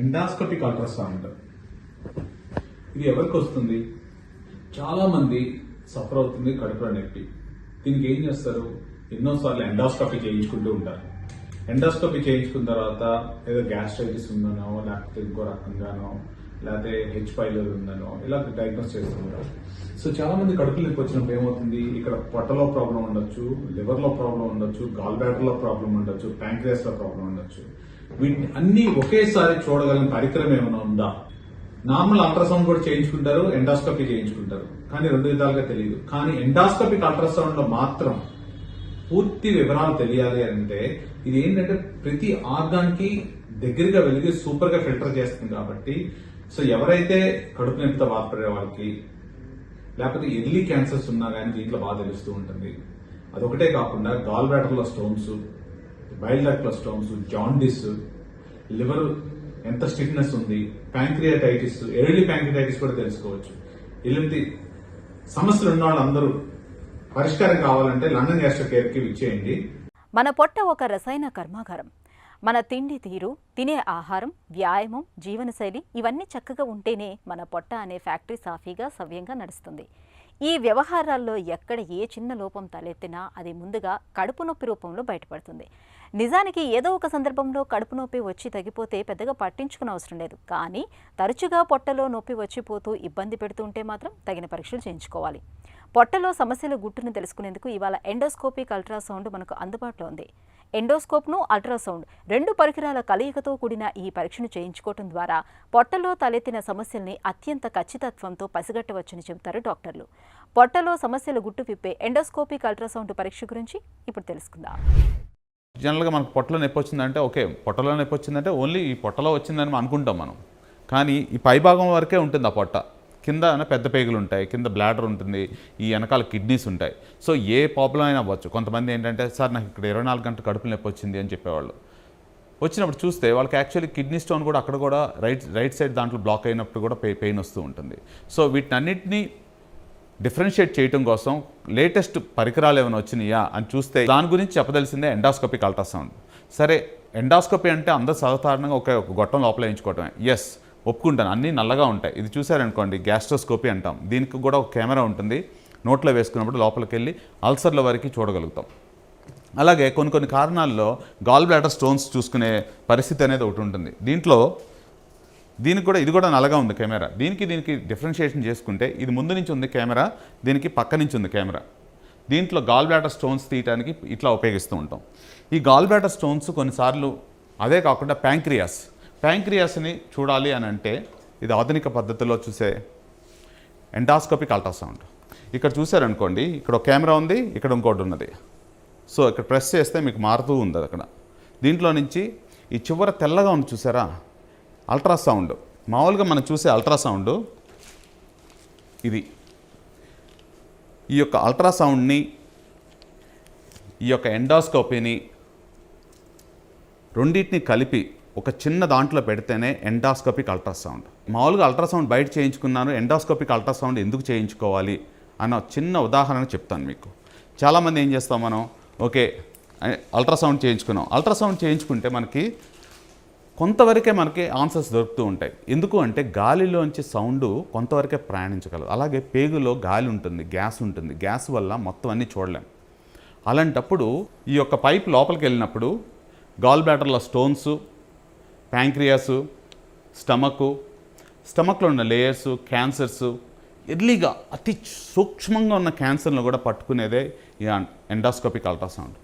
Endoscopic ultrasound. ఇది ఎవరికి వస్తుంది? చాలా మంది సఫర్ అవుతుంది కడుపులో నొప్పి. దీనికి ఏం చేస్తారు? ఎన్నోసార్లు ఎండాస్కోపీ చేయించుకుంటూ ఉంటారు. ఎండాస్కోపీ చేయించుకున్న తర్వాత ఏదో గ్యాస్ట్రైటిస్ ఉందనో లేకపోతే ఇంకో రకంగానో లేకపోతే హెచ్ పైలర్ ఉందనో ఇలా డయాగ్నోస్ చేస్తుంటారు. సో చాలా మంది కడుపు నొప్పి వచ్చినప్పుడు ఏమవుతుంది? ఇక్కడ పొట్టలో ప్రాబ్లం ఉండొచ్చు లివర్లో ప్రాబ్లం ఉండొచ్చు గాల్ బ్యాటర్లో ప్రాబ్లం ఉండొచ్చు ప్యాంక్రియాస్లో ప్రాబ్లం ఉండొచ్చు. వీటిని అన్ని ఒకేసారి చూడగలిగిన పరికరం ఏమైనా ఉందా? నార్మల్ అల్ట్రాసౌండ్ కూడా చేయించుకుంటారు ఎండాస్కోపీ చేయించుకుంటారు. కానీ రెండు విధాలుగా తెలియదు కానీ ఎండాస్కోపిక్ అల్ట్రాసౌండ్లో మాత్రం పూర్తి వివరాలు తెలియాలి అంటే ఇది ఏంటంటే ప్రతి ఆర్గాన్కి దగ్గరగా వెలిగి సూపర్గా ఫిల్టర్ చేస్తుంది కాబట్టి సో ఎవరైతే కడుపు నొప్పితో బాధపడే వాళ్ళకి లేకపోతే ఎర్లీ క్యాన్సర్స్ ఉన్నా కానీ దీంట్లో బాగా తెలుస్తూ ఉంటుంది. అదొకటే కాకుండా gallbladder stones bile duct stones jaundice liver ఎంత స్టిఫ్నెస్ ఉంది ప్యాంక్రియాటైటిస్ ఎర్లీ ప్యాంక్రియాటైటిస్ కూడా తెలుసుకోవచ్చు. ఇలాంటి సమస్యలు ఉన్న వాళ్ళందరూ పరిష్కారం కావాలంటే లండన్ గ్యాస్ట్రో కేర్కి విచ్చేయండి. మన పొట్ట ఒక రసాయన కర్మాగారం. మన తిండి తీరు తినే ఆహారం వ్యాయామం జీవనశైలి ఇవన్నీ చక్కగా ఉంటేనే మన పొట్ట అనే ఫ్యాక్టరీ సాఫీగా సవ్యంగా నడుస్తుంది. ఈ వ్యవహారాల్లో ఎక్కడ ఏ చిన్న లోపం తలెత్తినా అది ముందుగా కడుపు నొప్పి రూపంలో బయటపడుతుంది. నిజానికి ఏదో ఒక సందర్భంలో కడుపు నొప్పి వచ్చి తగ్గిపోతే పెద్దగా పట్టించుకునే అవసరం లేదు. కానీ తరచుగా పొట్టలో నొప్పి వచ్చిపోతూ ఇబ్బంది పెడుతుంటే మాత్రం తగిన పరీక్షలు చేయించుకోవాలి. పొట్టలో సమస్యల గుట్టును తెలుసుకునేందుకు ఇవాళ ఎండోస్కోపిక్ అల్ట్రాసౌండ్ మనకు అందుబాటులో ఉంది. ఎండోస్కోప్ను అల్ట్రాసౌండ్ రెండు పరికరాల కలయికతో కూడిన ఈ పరీక్షను చేయించుకోవటం ద్వారా పొట్టలో తలెత్తిన సమస్యల్ని అత్యంత ఖచ్చితత్వంతో పసిగట్టవచ్చని చెబుతారు డాక్టర్లు. పొట్టలో సమస్యల గుట్టు విప్పే ఎండోస్కోపిక్ అల్ట్రాసౌండ్ పరీక్ష గురించి ఇప్పుడు తెలుసుకుందాం. జనరల్గా మనకు పొట్టలో నొప్పి వచ్చిందంటే ఓకే పొట్టలో నొప్పి వచ్చిందంటే ఓన్లీ ఈ పొట్టలో వచ్చిందని అనుకుంటాం మనం. కానీ ఈ పైభాగం వరకే ఉంటుంది ఆ పొట్ట. కింద పెద్ద పేగులు ఉంటాయి కింద బ్లాడర్ ఉంటుంది ఈ వెనకాల కిడ్నీస్ ఉంటాయి. సో ఏ ప్రాబ్లం అయినా అవ్వచ్చు. కొంతమంది ఏంటంటే సార్ నాకు ఇక్కడ ఇరవై నాలుగు గంటలు కడుపు నొప్పి వచ్చింది అని చెప్పేవాళ్ళు. వచ్చినప్పుడు చూస్తే వాళ్ళకి యాక్చువల్లీ కిడ్నీ స్టోన్ కూడా అక్కడ కూడా రైట్ రైట్ సైడ్ దాంట్లో బ్లాక్ అయినప్పుడు కూడా పెయిన్ వస్తూ ఉంటుంది. సో వీటినన్నింటినీ డిఫరెన్షియేట్ చేయడం కోసం లేటెస్ట్ పరికరాలు ఏమైనా వచ్చినాయా అని చూస్తే దాని గురించి చెప్పదలిసిందే ఎండాస్కోపిక్ అల్ట్రాసౌండ్. సరే ఎండాస్కోపీ అంటే అందరూ సాధారణంగా ఒక గొట్టం లోపల వేయించుకోవటమే. ఎస్ ఒప్పుకుంటాను. అన్నీ నల్లగా ఉంటాయి. ఇది చూసారనుకోండి గ్యాస్ట్రోస్కోపీ అంటాం. దీనికి కూడా ఒక కెమెరా ఉంటుంది. నోట్లో వేసుకున్నప్పుడు లోపలికి వెళ్ళి అల్సర్ల వరకు చూడగలుగుతాం. అలాగే కొన్ని కొన్ని కారణాల్లో గాల్ బ్లాడర్ స్టోన్స్ చూసుకునే పరిస్థితి అనేది ఒకటి ఉంటుంది. దీంట్లో దీనికి కూడా ఇది కూడా నల్లగా ఉంది కెమెరా. దీనికి దీనికి డిఫరెన్షియేషన్ చేసుకుంటే ఇది ముందు నుంచి ఉంది కెమెరా దీనికి పక్క నుంచి ఉంది కెమెరా. దీంట్లో గాల్ బ్లాడర్ స్టోన్స్ తీయటానికి ఇట్లా ఉపయోగిస్తూ ఉంటాం. ఈ గాల్ బ్లాడర్ స్టోన్స్ కొన్నిసార్లు అదే కాకుండా ప్యాంక్రియాస్ ప్యాంక్రియాస్ని చూడాలి అని అంటే ఇది ఆధునిక పద్ధతిలో చూసే ఎండాస్కోపిక్ అల్ట్రాసౌండ్. ఇక్కడ చూసారనుకోండి ఇక్కడ ఒక కెమెరా ఉంది ఇక్కడ ఇంకోటి ఉన్నది. సో ఇక్కడ ప్రెస్ చేస్తే మీకు మారుతూ ఉంది అక్కడ. దీంట్లో నుంచి ఈ చివర తెల్లగా ఉంది చూసారా? అల్ట్రాసౌండ్. మామూలుగా మనం చూసే అల్ట్రాసౌండ్ ఇది. ఈ యొక్క అల్ట్రాసౌండ్ని ఈ యొక్క ఎండాస్కోపీని రెండింటిని కలిపి ఒక చిన్న దాంట్లో పెడితేనే ఎండాస్కోపిక్ అల్ట్రాసౌండ్. మామూలుగా అల్ట్రాసౌండ్ బయట చేయించుకున్నాను ఎండాస్కోపిక్ అల్ట్రాసౌండ్ ఎందుకు చేయించుకోవాలి అన్న చిన్న ఉదాహరణ చెప్తాను మీకు. చాలామంది ఏం చేస్తాం మనం? Okay ultrasound చేయించుకున్నాం. అల్ట్రాసౌండ్ చేయించుకుంటే మనకి కొంతవరకే మనకి ఆన్సర్స్ దొరుకుతూ ఉంటాయి. ఎందుకు అంటే గాలిలోంచి సౌండ్ కొంతవరకే ప్రయాణించగలదు. అలాగే పేగులో గాలి ఉంటుంది గ్యాస్ ఉంటుంది. గ్యాస్ వల్ల మొత్తం అన్నీ చూడలేం. అలాంటప్పుడు ఈ యొక్క పైప్ లోపలికి వెళ్ళినప్పుడు గాల్ బ్లాడర్లో స్టోన్స్ ప్యాంక్రియాసు స్టమకు స్టమక్లో ఉన్న లేయర్స్ క్యాన్సర్స్ ఎర్లీగా అతి సూక్ష్మంగా ఉన్న క్యాన్సర్ను కూడా పట్టుకునేదే ఈ ఎండాస్కోపిక్ అల్ట్రాసౌండ్.